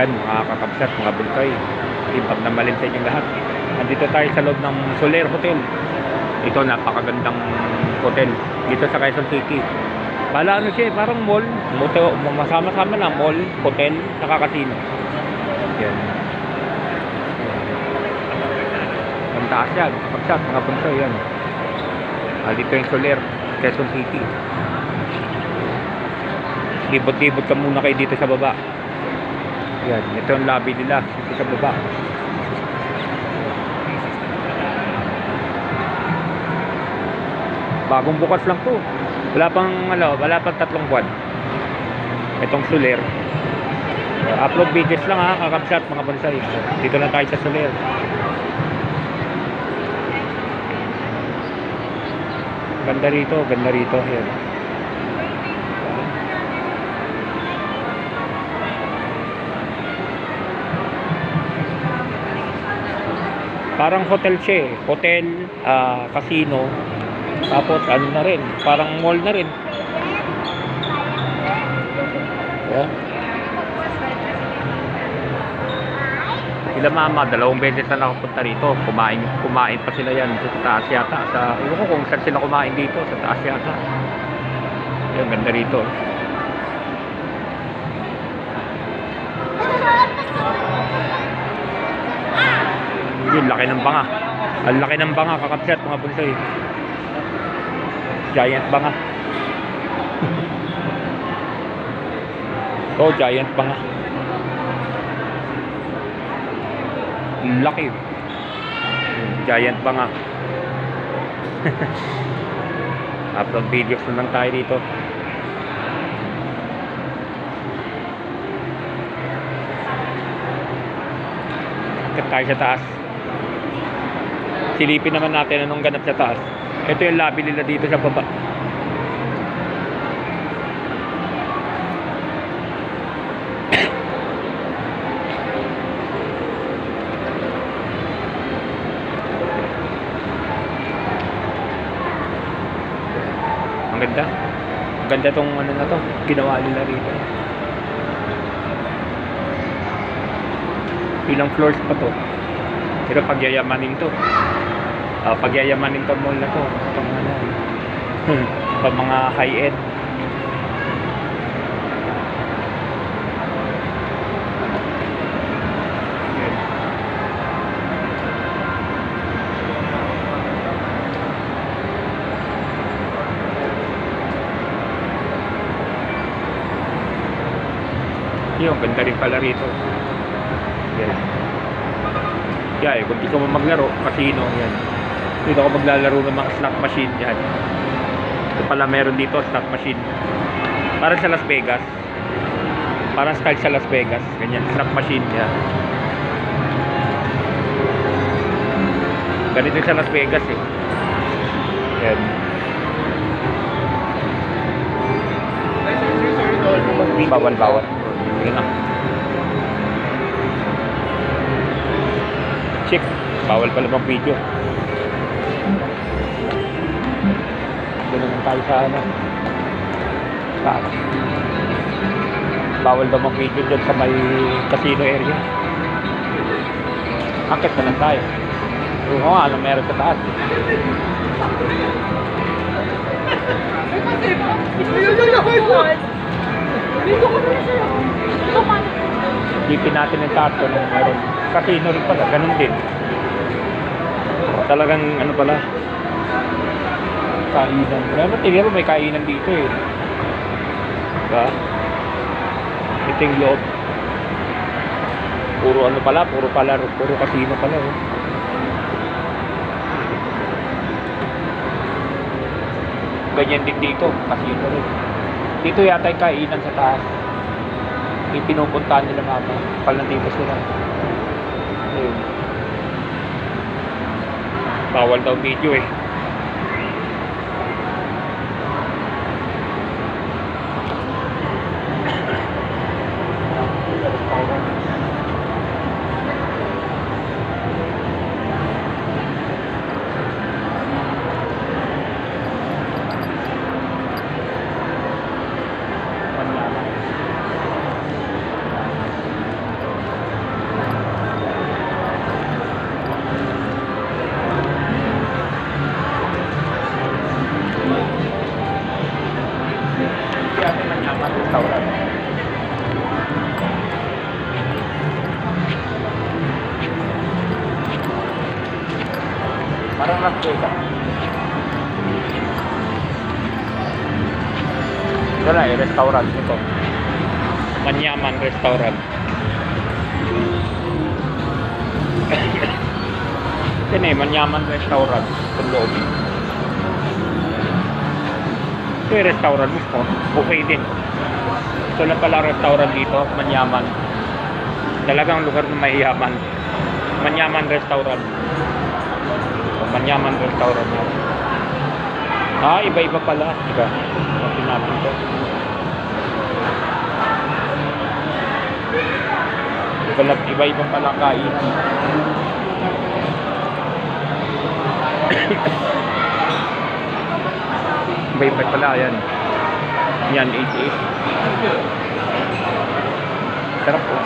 Yan, mga kakapsat, mga bulkay. Ibag na malin sa inyong lahat. Nandito tayo sa loob ng Soler Hotel. Ito, napakagandang hotel. Dito sa Quezon City. Bala ano siya, eh, parang mall. Motel, masama-sama na, mall, hotel, saka casino. Yan. Ang taas yan, kapagsak, mga bulkay yan. Ah, dito yung Soler, Quezon City. Libot-libot ka muna kayo dito sa baba. Yan, ito ang lobby nila dito sa baba. Bagong bukas lang to. Wala pang ano, wala pang tatlong buwan. Itong Soler. Uh, upload videos lang ha, kakapsat mga bonsai. Dito na tayo sa Soler. Ganda rito, ganda rito. Yan. Parang hotel siya eh. Hotel, ah, casino, tapos ano na rin, parang mall na rin. Yeah. Sila mama, dalawang beses na nakapunta rito. Kumain, kumain pa sila yan sa taas yata. Sa, ko kung saan sila kumain dito, sa taas yata. Yan, ganda rito. Yun, laki ng banga. Ang laki ng banga, kakapsat mga bunsoy. Giant banga. oh, giant banga. Ang Laki. Giant banga. Upload videos na lang tayo dito. Akit tayo sa taas. Silipin naman natin anong ganap sa taas. Ito yung lobby nila dito sa baba. Ang ganda. Ang ganda tong ano na to. Ginawa nila rito. Ilang floors pa to. Pero pagyayamanin to. Ah, pagyayamanin to mall na to. Pang ano. pang mga high-end. Yan. Yun, ganda rin pala rito. Yeah, eh, kung di ka mo maglaro, casino, yan. Dito ako maglalaro ng mga slot machine, yan. Ito pala meron dito, slot machine. Parang sa Las Vegas. Parang style sa Las Vegas. Ganyan, slot machine, yan. Ganito sa Las Vegas, eh. Yan. Bawal, bawal. Sige na. Check. Bawal pala bang video. Naman tayo sa ano. Taas. Bawal daw mag video doon sa may casino area. Akit na lang tayo. Oo nga, ano meron sa taas. Sipin natin yung kung ano meron. Casino rin pala, ganun din. Talagang ano pala, kainan. Wala naman tingin mo may kainan dito eh. Diba? Ito yung loob. Puro ano pala, puro pala, puro casino pala oh. Ganyan din dito, casino rin. Dito yata yung kainan sa taas. Yung pinupuntahan nila mama. Pal nandito sila. Ayun. Bawal daw video eh. Ito na eh, restaurant ito. Manyaman Restaurant. Ito na eh, Manyaman Restaurant. Sa loob. Ito yung restaurant mismo. Buffet din. Ito lang pala restaurant dito, Manyaman. Talagang lugar na mayayaman. Manyaman Restaurant. Manyaman Restaurant yan. Ah, iba-iba pala. Diba? Natin natin to. Iba, iba-iba pala kain. iba-iba pala yan. Yan, 88. Sarap po.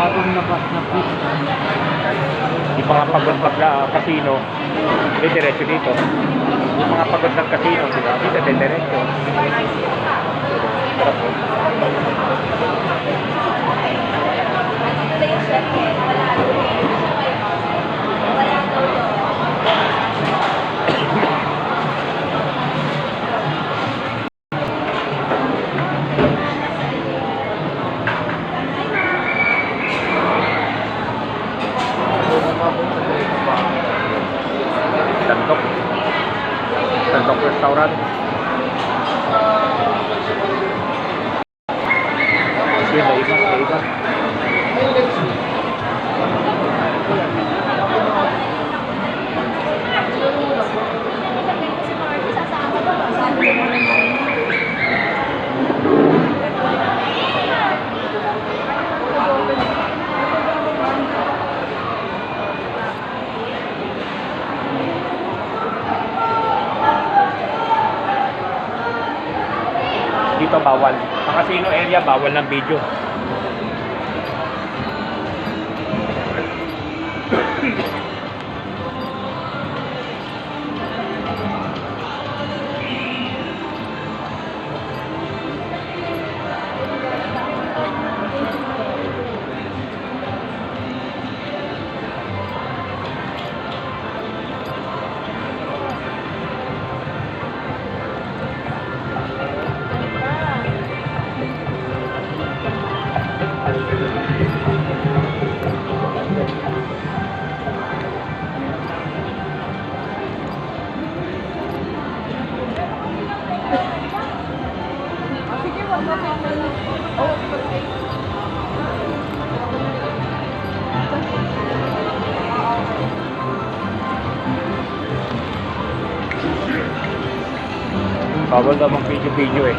Bagong labas na fish. Yung mga pagod pagla casino, hindi diretso dito. Yung mga pagod ng casino, di ba? Dito, di diretso. Sarap po. Sandok. Sandok Restaurant. Yun, naiba, naiba. Dito bawal. Sa casino area, bawal ng video. Bawal daw mag video-video eh.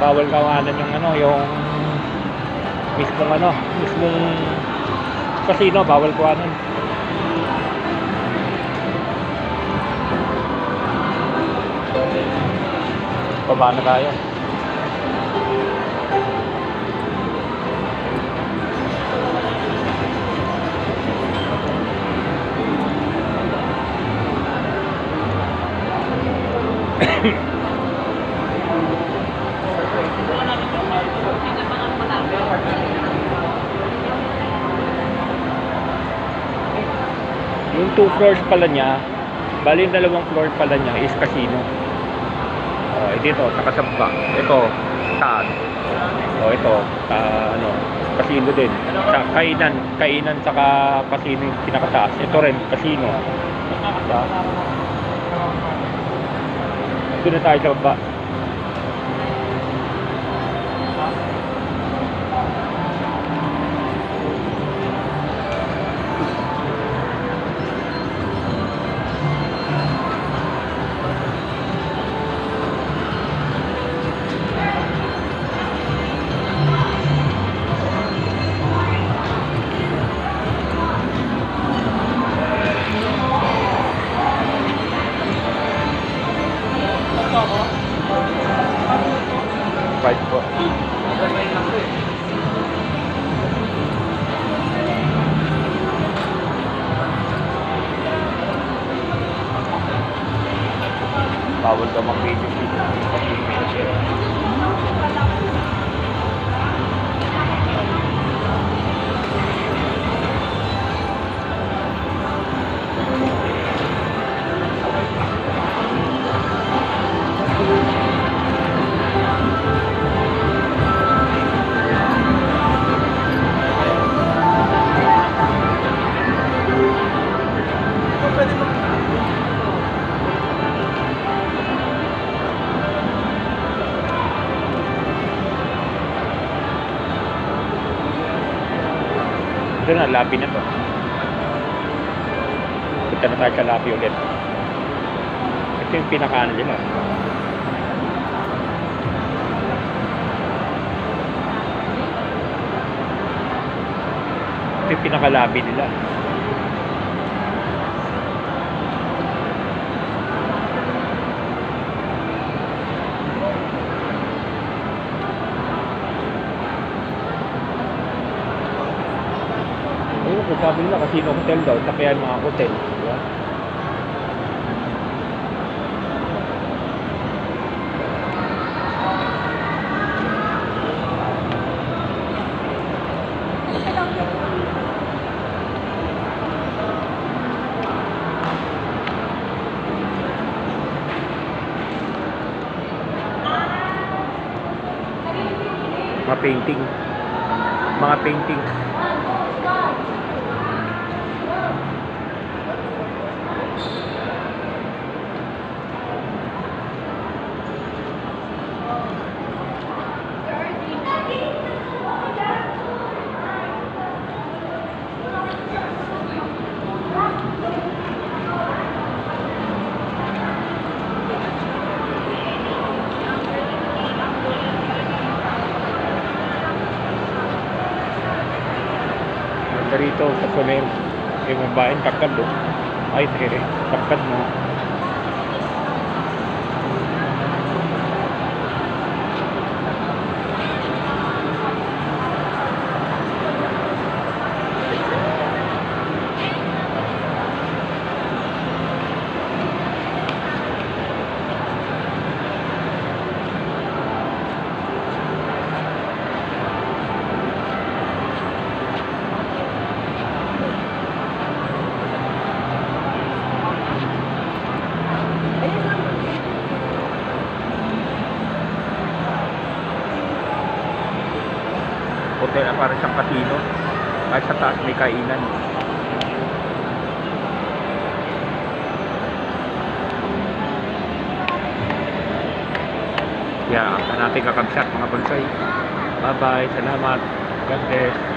Bawal kawanan yung ano, yung mismong ano, mismong casino, bawal kawanan. Baba na tayo. Two floors pala niya, bali yung dalawang floor pala niya is casino. Oh, eh, dito, nakasabba. Ito, taas. Oh, ito, ta, ano, casino din. Sa kainan, kainan saka casino yung pinakataas. Ito rin, casino. Diba? Doon na tayo sa baba. Five po. Bawal ka mag-video Ito na, labi na to. Punta na tayo sa labi ulit. Ito yung pinaka ano nila. Ito yung pinakalabi nila. Sabi nila casino hotel daw, sa kaya mga hotel. Di ba? Mga painting. Mga painting. Rito sa Soler. Yung mabahin, kakad do. Ay, sige. Kakad mo. Na para siyang casino. Kahit sa taas may kainan. Yeah, ang natin kakabsat mga bonsai. Bye-bye. Salamat. God bless.